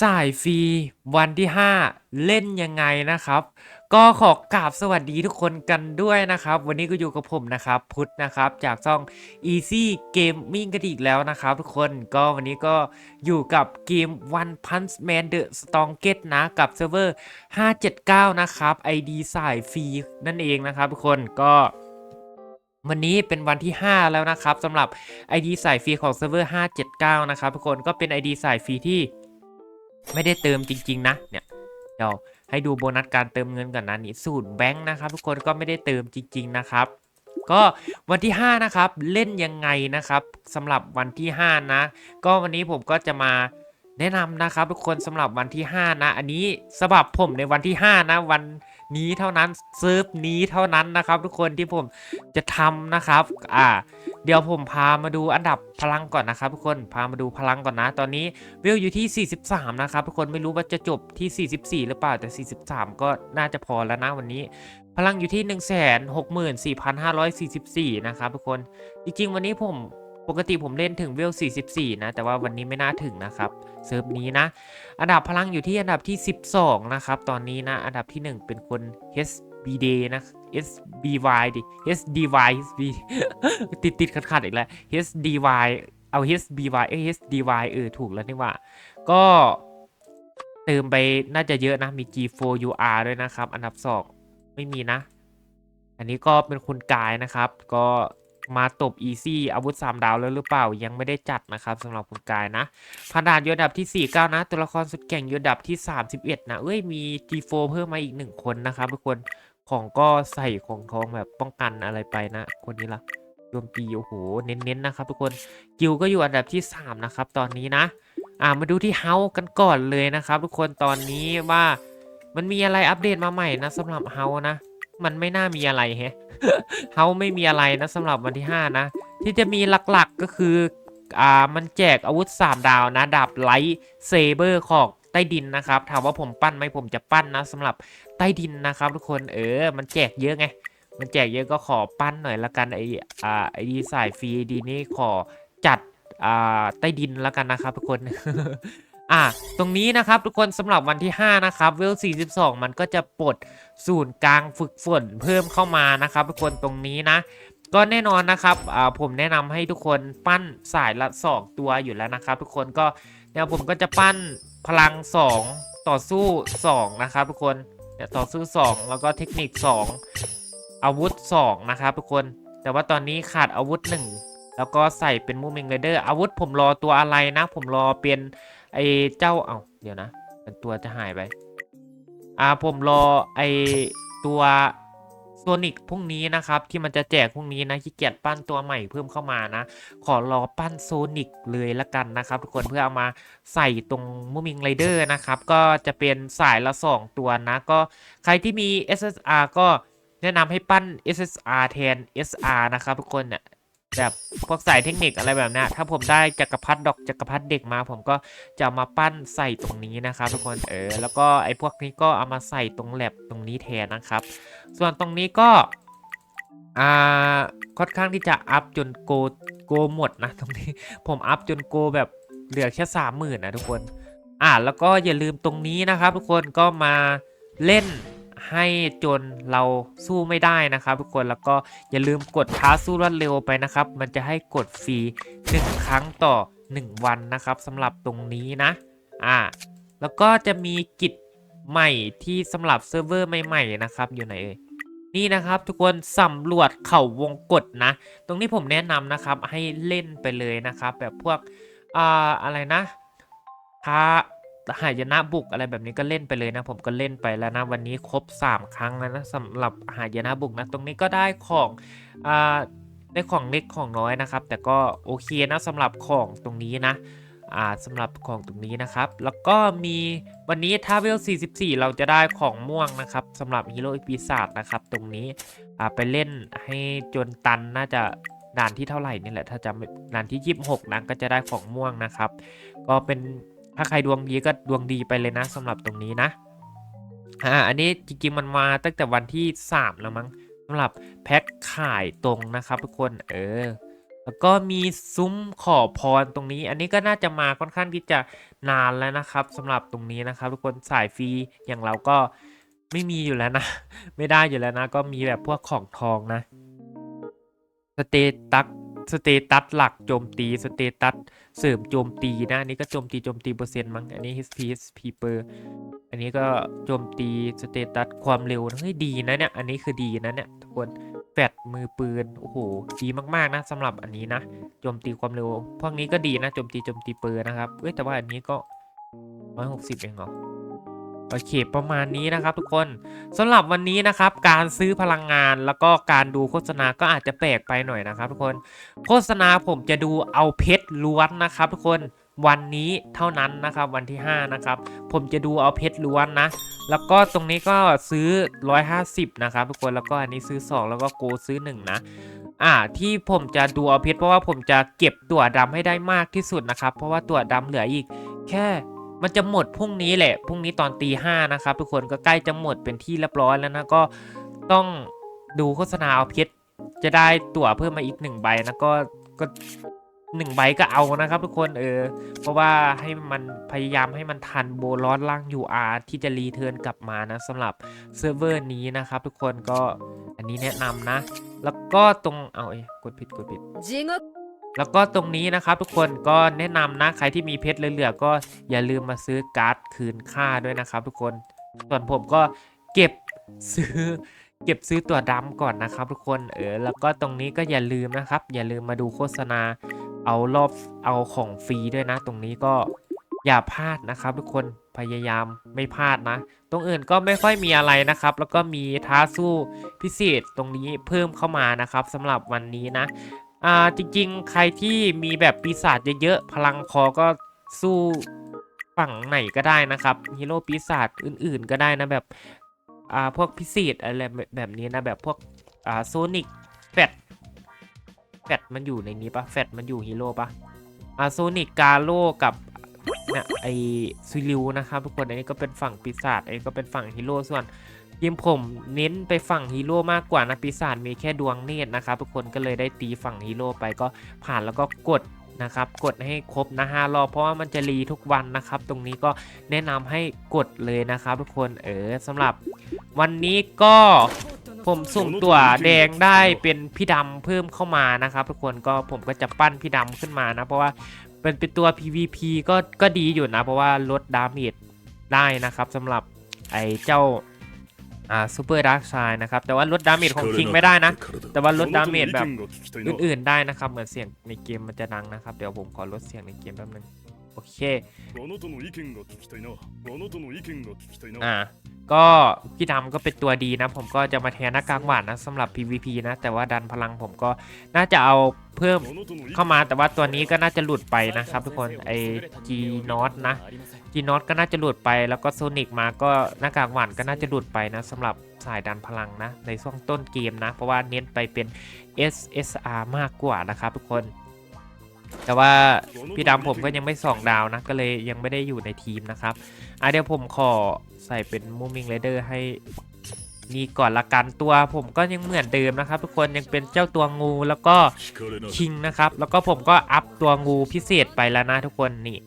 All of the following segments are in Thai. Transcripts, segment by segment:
สายฟรีวันที่ 5 เล่นยังไงนะครับ ก็ขอกราบสวัสดีทุกคนกันด้วยนะครับ วันนี้ก็อยู่กับผมนะครับ พุทธนะครับ จากช่อง Easy Gaming กันอีกแล้วนะครับ ทุกคนก็วันนี้ก็อยู่กับเกม One Punch Man The Strongest นะ กับเซิร์ฟเวอร์ 579 นะครับ ID สายฟรีนั่นเองนะครับ ทุกคนก็วันนี้เป็นวันที่ 5 แล้วนะครับสำหรับ ID สายฟรีของเซิร์ฟเวอร์ 579 นะครับทุกคนก็เป็น ID สายฟรีที่ ไม่ได้เติมจริง ๆ นะ เนี่ย เดี๋ยวให้ดูโบนัสการเติมเงินก่อนนะนี่สูตรแบงค์นะครับ ทุกคนก็ไม่ได้เติมจริง ๆ นะครับ ก็วันที่ 5 นะครับ เล่นยังไงนะครับสำหรับวันที่ 5 นะ ก็วันนี้ผมก็จะมาแนะนำนะครับ ทุกคนสำหรับวันที่ 5 นะ อันนี้สำหรับผมในวันที่ 5 นะวัน นี้เท่านั้นเซิร์ฟนี้เท่านั้นนะครับทุกคนที่ผมจะทำนะครับ อ่า เดี๋ยวผมพามาดูอันดับพลังก่อนนะครับ ทุกคนพามาดูพลังก่อนนะ ตอนนี้เวอยู่ที่ 43 นะครับ ทุกคนไม่รู้ว่าจะจบที่ 44 หรือเปล่าแต่ 43 ก็น่าจะพอแล้วนะวันนี้ พลังอยู่ที่ 164,544 นะครับทุกคนจริงๆวันนี้ผม ปกติผมเล่นถึงเวล 44 นะ แต่ว่าวันนี้ไม่น่าถึงนะครับ เซิร์ฟนี้นะ อันดับพลังอยู่ที่อันดับที่ 12 นะครับ ตอนนี้นะ อันดับที่ 1 เป็นคน SBD นะ SBY ดิ SDY SB ติดติดขัดขัดๆอีกแล้ว SDY เอา SBY เอ้ย SDY เออ ถูกแล้วนี่ว่า ก็เติมไปน่าจะเยอะนะ มี G4UR ด้วยนะครับ อันดับ 2 ไม่มีนะ อันนี้ก็เป็นคุณกายนะครับ ก็ มาตบ Easy อาวุธ 3 ดาวแล้วหรือเปล่ายังไม่ได้จัดนะครับสำหรับคุณกายนะพันดานยศอันดับที่ 49 นะ ตัวละครสุดเก่งยศอันดับที่ 31 นะเอ้ยมี G4 เพิ่มมาอีก 1 คนนะครับทุกคนของก็ใส่ของทองแบบป้องกันอะไรไปนะ คนนี้ละโจมตีโอ้โหเน้นๆนะครับทุกคนกิวก็อยู่อันดับที่ 3 นะครับ ตอนนี้นะอ่ามาดูที่เฮากันก่อนเลยนะครับ ทุกคนตอนนี้ว่ามันมีอะไรอัปเดตมาใหม่นะสำหรับเฮานะ มันไม่น่ามีอะไรแฮะ เฮาไม่มีอะไรนะสำหรับวันที่ 5 นะ ที่จะมีหลักๆก็คืออ่ามันแจกอาวุธ 3 ดาวนะ ดาบไลท์เซเบอร์ของใต้ดินนะครับ ถามว่าผมปั้นไหมผมจะปั้นนะสำหรับใต้ดินนะครับ ทุกคนเออ มันแจกเยอะไง มันแจกเยอะก็ขอปั้นหน่อยละกันไออ่าไอดีสายฟรีดีนี่ขอจัดอ่าใต้ดินละกันนะครับทุกคน อะตรงนี้นะครับทุกคนสำหรับวันที่ 5 นะครับเวล 42 มันก็จะปลดศูนย์กลางฝึกฝนเพิ่มเข้ามานะครับ ทุกคนตรงนี้นะ ก็แน่นอนนะครับอ่าผมแนะนำให้ทุกคนปั้นสายละ2ตัวอยู่แล้วนะครับ ทุกคนก็เดี๋ยวผมก็จะปั้นพลัง 2 ต่อสู้ 2 นะครับ ทุกคนเนี่ยต่อสู้ 2 แล้วก็เทคนิค 2 อาวุธ 2 นะครับ ทุกคน แต่ว่าตอนนี้ขาดอาวุธ 1 แล้วก็ใส่เป็นมูมิงเรเดอร์อาวุธผมรอตัวอะไรนะ ผมรอเป็น ไอเจ้าเอาเดี๋ยวนะเป็นตัวจะหายไป อ่าผมรอไอตัวโซนิกพรุ่งนี้นะครับ ที่มันจะแจกพรุ่งนี้นะขี้เกียจปั้นตัวใหม่เพิ่มเข้ามานะ ขอรอปั้นโซนิกเลยละกันนะครับ ทุกคนเพื่อเอามาใส่ตรงมูมิงไรเดอร์นะครับ ก็จะเป็นสายละ 2 ตัวนะ ก็ใครที่มี SSR ก็แนะนำให้ปั้น SSR แทน SR นะครับทุกคนเนี่ย แบบพวกสายเทคนิคอะไรแบบนี้ถ้าผมได้จักรพรรดิดอกจักรพรรดิเด็กมา ผมก็จะามาปั้นใส่ตรงนี้นะครับทุกคนเออแล้วก็ไอ้พวกนี้ก็เอามาใส่ตรงแลบตรงนี้แทนนะครับ ส่วนตรงนี้ก็อ่าค่อนข้างที่จะอัพจนโกโกหมดนะตรงนี้ผมอัพจนโกแบบเหลือแค่สามหมื่นนะทุกคน อ่าแล้วก็อย่าลืมตรงนี้นะครับ ทุกคนก็มาเล่น ให้จนเราสู้ไม่ได้นะครับ ทุกคนแล้วก็อย่าลืมกดท้าสู้รวดเร็วไปนะครับ มันจะให้กดฟรีหนึ่งครั้งต่อ 1 วันนะครับสำหรับตรงนี้นะอ่าแล้วก็จะมีกิจใหม่ที่สำหรับเซิร์ฟเวอร์ใหม่ๆนะครับอยู่ไหนเอ่ยนี่นะครับทุกคนสำรวจเขาวงกฏนะ ตรงนี้ผมแนะนำนะครับให้เล่นไปเลยนะครับ แบบพวกอ่าอะไรนะท้า หายนะบุกอะไรแบบนี้ก็เล่นไปเลยนะ ผมก็เล่นไปแล้วนะวันนี้ครบ 3 ครั้งแล้วนะสำหรับหายนะบุกนะตรงนี้ก็ได้ของอ่าได้ของเล็กของน้อยนะครับ แต่ก็โอเคนะสำหรับของตรงนี้นะอ่าสำหรับของตรงนี้นะครับ แล้วก็มีวันนี้ถ้าเวล 44 เราจะได้ของม่วงนะครับสำหรับฮีโร่ปีศาจนะครับ ตรงนี้อ่าไปเล่นให้จนตันน่าจะด่านที่เท่าไหร่นี่แหละถ้าจำด่านที่ 26นะก็จะได้ของม่วงนะครับ ก็เป็น ถ้าใครดวงดีก็ดวงดีไปเลยนะสำหรับตรงนี้นะอ่าอันนี้จริงๆมันมาตั้งแต่วันที่ 3 แล้วมั้งสำหรับแพ็คขายตรงนะครับทุกคนเออแล้วก็มีซุ้มขอพรตรงนี้ อันนี้ก็น่าจะมาค่อนข้างที่จะนานแล้วนะครับสำหรับตรงนี้นะครับทุกคนสายฟรีอย่างเราก็ไม่มีอยู่แล้วนะ ไม่ได้อยู่แล้วนะ ก็มีแบบพวกของทองนะสเตตัส สเตตัสหลักโจมตีสเตตัสเสริมโจมตีนะอันนี้ก็โจมตีโจมตีเปอร์เซ็นต์มั้งอันนี้ HP HP เปอร์อันนี้ก็โจมตีสเตตัสความเร็วเฮ้ยดีนะเนี่ยอันนี้คือดีนะเนี่ยทุกคนแฟดมือปืนโอ้โหดีมากๆนะสำหรับอันนี้นะโจมตีความเร็วพวกนี้ก็ดีนะโจมตีโจมตีเปอร์นะครับเอ้ยแต่ว่าอันนี้ก็ร้อยหกสิบเองเหรอ โอเคประมาณนี้นะครับทุกคนสำหรับวันนี้นะครับการซื้อพลังงานแล้วก็การดูโฆษณาก็อาจจะแปลกไปหน่อยนะครับ ทุกคนโฆษณาผมจะดูเอาเพชรล้วนนะครับทุกคนวันนี้เท่านั้นนะครับวันที่ 5 นะครับ ผมจะดูเอาเพชรล้วนนะ แล้วก็ตรงนี้ก็ซื้อ 150 นะครับทุกคนแล้วก็อันนี้ซื้อ 2 แล้วก็โกซื้อ 1 นะอ่าที่ผมจะดูเอาเพชรเพราะว่าผมจะเก็บตั๋วดำให้ได้มากที่สุดนะครับ เพราะว่าตั๋วดำเหลืออีกแค่ มันจะหมดพรุ่งนี้แหละพรุ่งนี้ตอนตีห้านะครับ ทุกคนก็ใกล้จะหมดเป็นที่เรียบร้อยแล้วนะก็ต้องดูโฆษณาเอาเพชรจะได้ตั๋วเพิ่มมาอีกหนึ่งใบนะก็ก็หนึ่งใบก็เอานะครับ ทุกคนเออเพราะว่าให้มันพยายามให้มันทันโบลอสล่าง UR ที่จะรีเทิร์นกลับมานะสำหรับเซิร์ฟเวอร์นี้นะครับ ทุกคนก็อันนี้แนะนำนะ แล้วก็ตรงเอาเอ้กดผิดกดผิด แล้วก็ตรงนี้นะครับทุกคนก็แนะนำนะใครที่มีเพชรเหลือๆก็อย่าลืมมาซื้อการ์ดคืนค่าด้วยนะครับ ทุกคนส่วนผมก็เก็บซื้อเก็บซื้อตัวดำก่อนนะครับ ทุกคนเออแล้วก็ตรงนี้ก็อย่าลืมนะครับ อย่าลืมมาดูโฆษณาเอารอบเอาของฟรีด้วยนะ ตรงนี้ก็อย่าพลาดนะครับ ทุกคนพยายามไม่พลาดนะ ตรงอื่นก็ไม่ค่อยมีอะไรนะครับ แล้วก็มีท้าสู้พิเศษตรงนี้เพิ่มเข้ามานะครับสำหรับวันนี้นะ อ่าจริงๆ ใครที่มีแบบปีศาจเยอะๆ พลังคอก็สู้ฝั่งไหนก็ได้นะครับฮีโร่ปีศาจอื่นๆก็ได้นะแบบอ่าพวกพิเศษอะไรแบบนี้นะแบบพวกอ่าโซนิกแฟดแฟดมันอยู่ในนี้ปะแฟดมันอยู่ฮีโร่ปะอ่าโซนิกกาโลกับ เนี่ยไอซิลิวนะครับทุกคนอันนี้ก็เป็นฝั่งปีศาจอันนี้ก็เป็นฝั่งฮีโร่ส่วนทีมผมเน้นไปฝั่งฮีโร่มากกว่านะปีศาจมีแค่ดวงเนตรนะครับทุกคนก็เลยได้ตีฝั่งฮีโร่ไปก็ผ่านแล้วก็กดนะครับกดให้ครบนะห้ารอเพราะว่ามันจะรีทุกวันนะครับ ตรงนี้ก็แนะนำให้กดเลยนะครับ ทุกคนเออสำหรับวันนี้ก็ผมสุ่มตัวแดงได้เป็นพี่ดำเพิ่มเข้ามานะครับ ทุกคนก็ผมก็จะปั้นพี่ดำขึ้นมานะ เพราะว่า เป็นเป็นตัว PVP ก็ก็ดีอยู่นะ เพราะว่าลดดาเมจได้นะครับสำหรับไอ้เจ้าอ่าซูเปอร์ดาร์กไซนะครับ แต่ว่าลดดาเมจของคิงไม่ได้นะ แต่ว่าลดดาเมจแบบอื่นๆได้นะครับ เหมือนเสียงในเกมมันจะดังนะครับ เดี๋ยวผมขอลดเสียงในเกมแป๊บนึง โอเคอ่าก็พี่ดำก็เป็นตัวดีนะ ผมก็จะมาแทนหน้ากากหวานนะสำหรับ PVP นะ แต่ว่าดันพลังผมก็น่าจะเอาเพิ่มเข้ามาแต่ว่าตัวนี้ก็น่าจะหลุดไปนะครับ ทุกคนไอจีนอตนะจีนอตก็น่าจะหลุดไป แล้วก็โซนิกมาก็หน้ากากหวานก็น่าจะหลุดไปนะสำหรับสายดันพลังนะ ในช่วงต้นเกมนะ เพราะว่าเน้นไปเป็น SSR มากกว่านะครับทุกคน แต่ว่าพี่ดำผมก็ยังไม่สองดาวนะ ก็เลยยังไม่ได้อยู่ในทีมนะครับ อะเดี๋ยวผมขอใส่เป็นมูมิงเลเดอร์ให้นี่ก่อนละกันตัวผมก็ยังเหมือนเดิมนะครับ ทุกคนยังเป็นเจ้าตัวงูแล้วก็คิงนะครับ แล้วก็ผมก็อัพตัวงูพิเศษไปแล้วนะทุกคนนี่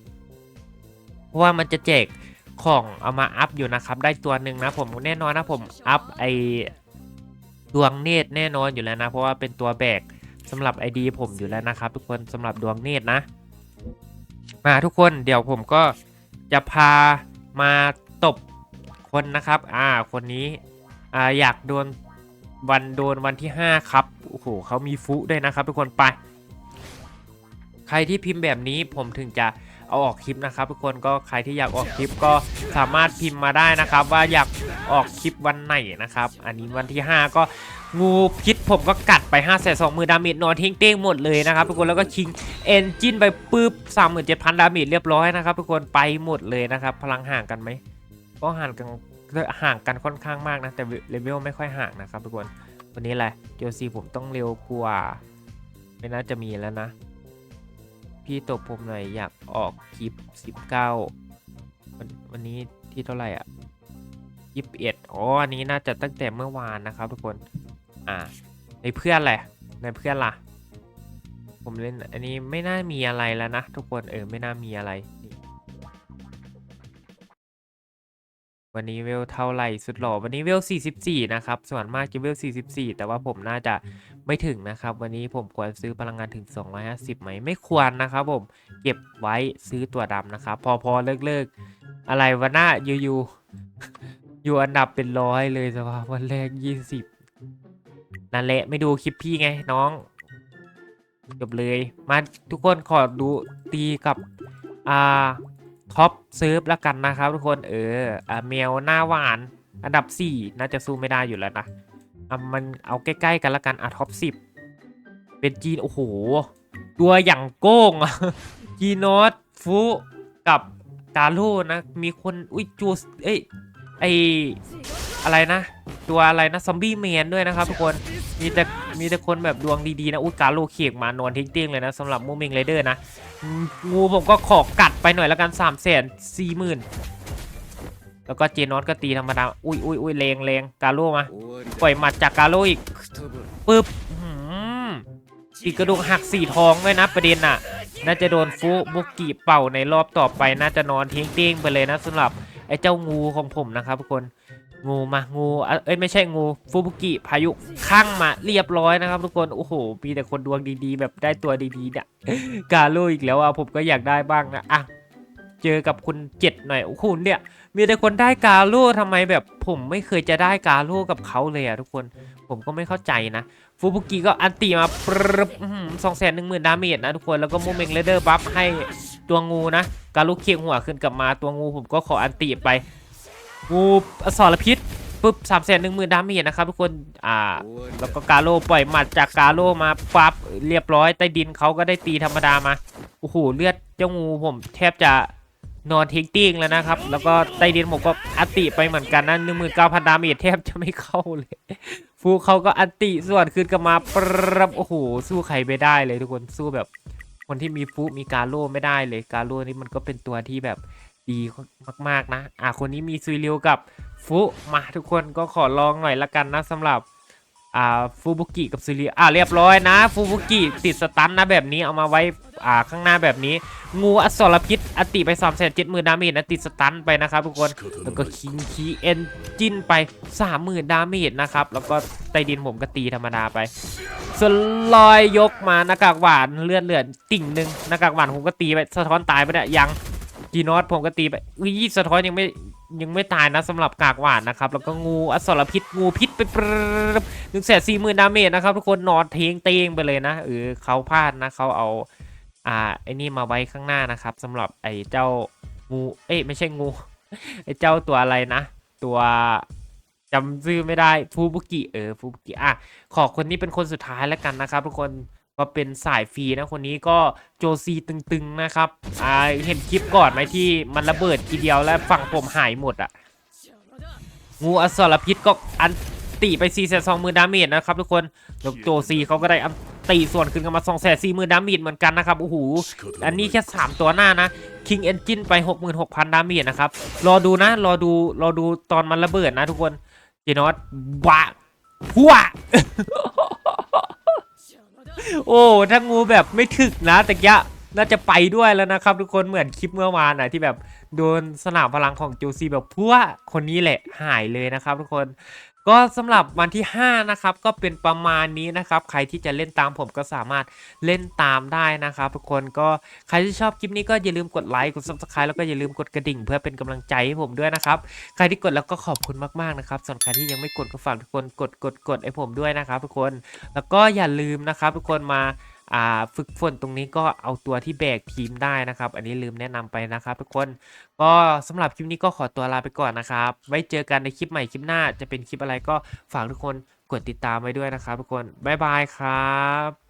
เพราะว่ามันจะแจกของเอามาอัพอยู่นะครับ ได้ตัวหนึ่งนะผมแน่นอนนะผมอัพไอดวงเนตรแน่นอนอยู่แล้วนะ เพราะว่าเป็นตัวแบก สำหรับไอดีผมอยู่แล้วนะครับ ทุกคนสำหรับดวงเนตรนะ มาทุกคนเดี๋ยวผมก็จะพามาตบคนนะครับ อ่า คนนี้ อ่า อยากโดนวันโดนวันที่ 5 ครับ โอ้โหเขามีฟุด้วยนะครับ ทุกคนไป ใครที่พิมพ์แบบนี้ผมถึงจะเอาออกคลิปนะครับ ทุกคนก็ใครที่อยากออกคลิปก็สามารถพิมพ์มาได้นะครับ ว่าอยากออกคลิปวันไหนนะครับ อันนี้วันที่ 5 ก็ งูพิษผมก็กัดไป5 2 0 0 0 0ดาเมจนอนทิ้งเต้งหมดเลยนะครับทุกคนแล้วก็คิงเอนจินไปปุ๊บ37,000ดาเมจเรียบร้อยนะครับทุกคนไปหมดเลยนะครับ พลังห่างกันไหมก็ห่างกันห่างกันค่อนข้างมากนะ แต่เลเวลไม่ค่อยห่างนะครับทุกคนวันนี้แหละเจลซีผมต้องเร็วกว่า ไม่น่าจะมีแล้วนะ พี่ตบผมหน่อยอยากออกคลิป 19 วันวันนี้ที่เท่าไหร่อะ21อ๋ออันนี้น่าจะตั้งแต่เมื่อวานนะครับทุกคน อ่า ในเพื่อนแหละ ในเพื่อนล่ะ ผมเล่นอันนี้ไม่น่ามีอะไรแล้วนะทุกคนเออไม่น่ามีอะไร วันนี้เวลเท่าไหร่สุดหล่อวันนี้เวล 44 นะครับ ส่วนมากจะเวล 44 แต่ว่าผมน่าจะไม่ถึงนะครับ วันนี้ผมควรซื้อพลังงานถึง 250ไหมไม่ควรนะครับผมเก็บไว้ซื้อตัวดำนะครับ พอพอเลิกเลิกๆอะไรวะหน้าอยู่อยู่อยู่อันดับเป็นร้อยเลยสภาพวันแรก 20 นั่นแหละไม่ดูคลิปพี่ไงน้องจบเลยมาทุกคนขอดูตีกับอ่าท็อปเซิร์ฟแล้วกันนะครับทุกคนเอออ่าแมวหน้าหวาน อันดับ 4 น่าจะสู้ไม่ได้อยู่แล้วนะอะมันเอาใกล้ๆกันแล้วกันอะท็อป10เป็นจีนโอ้โห ตัวอย่างโก้งจีนอตฟุกับกาโลนะ มีคน อุ้ยจูสเอ้ยไออะไรนะ ตัวอะไรนะ ซอมบี้แมนด้วยนะครับทุกคน มีแต่มีแต่คนแบบดวงดีๆนะอุ้ยกาโลเขียกมานอนทิ้งเตี้ยงเลยนะสำหรับมูมิงไรเดอร์นะ งูผมก็ขอกัดไปหน่อยแล้วกัน3ามแสนสี่หมื่นแล้วก็เจนอตก็ตีธรรมดา อุ้ยอุ้ยอุ้ยแรงแรงกาโลมา ปล่อยหมัดจากกาโลอีกปึ๊บอีกกระดูกหักสี่ทองด้วยนะประเด็นน่ะ น่าจะโดนฟุบุกิเป่าในรอบต่อไป น่าจะนอนทิ้งเต้งไปเลยนะสำหรับไอ้เจ้างูของผมนะครับทุกคน งูมางูเอ้ยไม่ใช่งูฟูบุกิพายุข้างมาเรียบร้อยนะครับทุกคนโอ้โหมีแต่คนดวงดีๆ แบบได้ตัวดีๆเนี่ยกาโลอีกแล้วอะผมก็อยากได้บ้างนะอะเจอกับคุณเจ็ดหน่อยโอ้โหเนี่ยมีแต่คนได้กาโลทำไมแบบผมไม่เคยจะได้กาโลกับเขาเลยอะทุกคนผมก็ไม่เข้าใจนะฟูบุกิก็อันตีมาปรึบสองแสนหนึ่งหมื่นดาเมจนะทุกคนแล้วก็โมเมงเลเดอร์บัฟให้ตัวงูนะการลุกเคียงหัวขึ้นกลับมาตัวงูผมก็ขออันตีไป งูอสรพิษปุ๊บสามแสนหนึ่งหมื่นดาเมจนะครับทุกคน อ่า แล้วก็กาโลปล่อยหมัดจากกาโลมาปั๊บเรียบร้อยใต้ดินเขาก็ได้ตีธรรมดามา โอ้โห เลือดเจ้างูผมแทบจะนอนทิ้งติ้งแล้วนะครับ แล้วก็ใต้ดินผมก็อัตติไปเหมือนกันนะหนึ่งหมื่นเก้าพันดาเมจแทบจะไม่เข้าเลย ฟูเขาก็อันติส่วนคืนกลับมาปรับโอ้โห สู้ใครไม่ได้เลยทุกคน สู้แบบคนที่มีฟูมีกาโร่ไม่ได้เลย กาโร่นี่มันก็เป็นตัวที่แบบ ดีมากๆนะ อะคนนี้มีซุยเรียวกับฟุมาทุกคนก็ขอลองหน่อยละกันนะสำหรับอ่าฟูบุกิกับซุยเรียวอะเรียบร้อยนะฟูบุกิติดสตันนะแบบนี้เอามาไว้อ่าข้างหน้าแบบนี้ งูอสรพิษอติไป3 7 0 0 0 0ดาเมจนะติดสตันไปนะครับทุกคนแล้วก็คิงคีเอนจินไป 30,000 ดาเมจนะครับแล้วก็ใต้ดินผมก็ตีธรรมดาไปสลอยยกมาหน้ากากหวานเลือดเลือดติ่งหนึ่งหน้ากากหวานผมก็ตีไปสะท้อนตายไปเนี่ยยัง จีนอสผมก็ตีไปอุ้ยสะท้อนยังไม่ยังไม่ตายนะสำหรับกากหวานนะครับ แล้วก็งูอสรพิษงูพิษไปหนึ่งแสนสี่หมื่นดาเมจนะครับ ทุกคนนอนเทงเตงไปเลยนะเออเขาพลาดนะเขาเอาอ่าไอ้นี่มาไว้ข้างหน้านะครับสำหรับไอ้เจ้างูเอ้ยไม่ใช่งูไอ้เจ้าตัวอะไรนะ ตัวจำชื่อไม่ได้ฟูบุกิเออฟูบุกิอะขอคนนี้เป็นคนสุดท้ายแล้วกันนะครับ ทุกคน ก็เป็นสายฟรีนะคนนี้ก็โจซีตึงๆนะครับอ่าเห็นคลิปก่อนไหมที่มันระเบิดทีเดียวแล้วฝั่งผมหายหมดอะงูอสรพิษก็อันตีไป4 2 0 0 0 0ดาเมจนะครับทุกคนแล้วโจซีเขาก็ได้อันตีส่วนขึ้นกันมา2 4 0 0 0 0ดาเมจเหมือนกันนะครับโอ้โหอันนี้แค่3ตัวหน้านะ King Engine ไป 66,000 ดาเมจนะครับรอดูนะรอดูรอดูตอนมันระเบิดนะทุกคนเจนอตวะพัว โอ้ถ้างูแบบไม่ถึกนะแต่ยะน่าจะไปด้วยแล้วนะครับ ทุกคนเหมือนคลิปเมื่อวานนะที่แบบโดนสนามพลังของจูซีแบบพัวคนนี้แหละหายเลยนะครับ ทุกคน ก็สำหรับวันที่ 5 นะครับ ก็เป็นประมาณนี้นะครับ ใครที่จะเล่นตามผมก็สามารถเล่นตามได้นะครับทุกคนก็ใครที่ชอบคลิปนี้ก็อย่าลืมกดไลค์กด subscribe แล้วก็อย่าลืมกดกระดิ่ง เพื่อเป็นกำลังใจให้ผมด้วยนะครับ ใครที่กดแล้วก็ขอบคุณมากๆนะครับส่วนใครที่ยังไม่กดก็ฝากทุกคนกดกดกดให้ผมด้วยนะครับทุกคนแล้วก็อย่าลืมนะครับทุกคนมา ฝึกฝนตรงนี้ก็เอาตัวที่แบกทีมได้นะครับ อันนี้ลืมแนะนำไปนะครับ ทุกคนก็สำหรับคลิปนี้ก็ขอตัวลาไปก่อนนะครับ ไว้เจอกันในคลิปใหม่คลิปหน้าจะเป็นคลิปอะไรก็ฝากทุกคนกดติดตามไว้ด้วยนะครับ ทุกคนบ๊ายบายครับ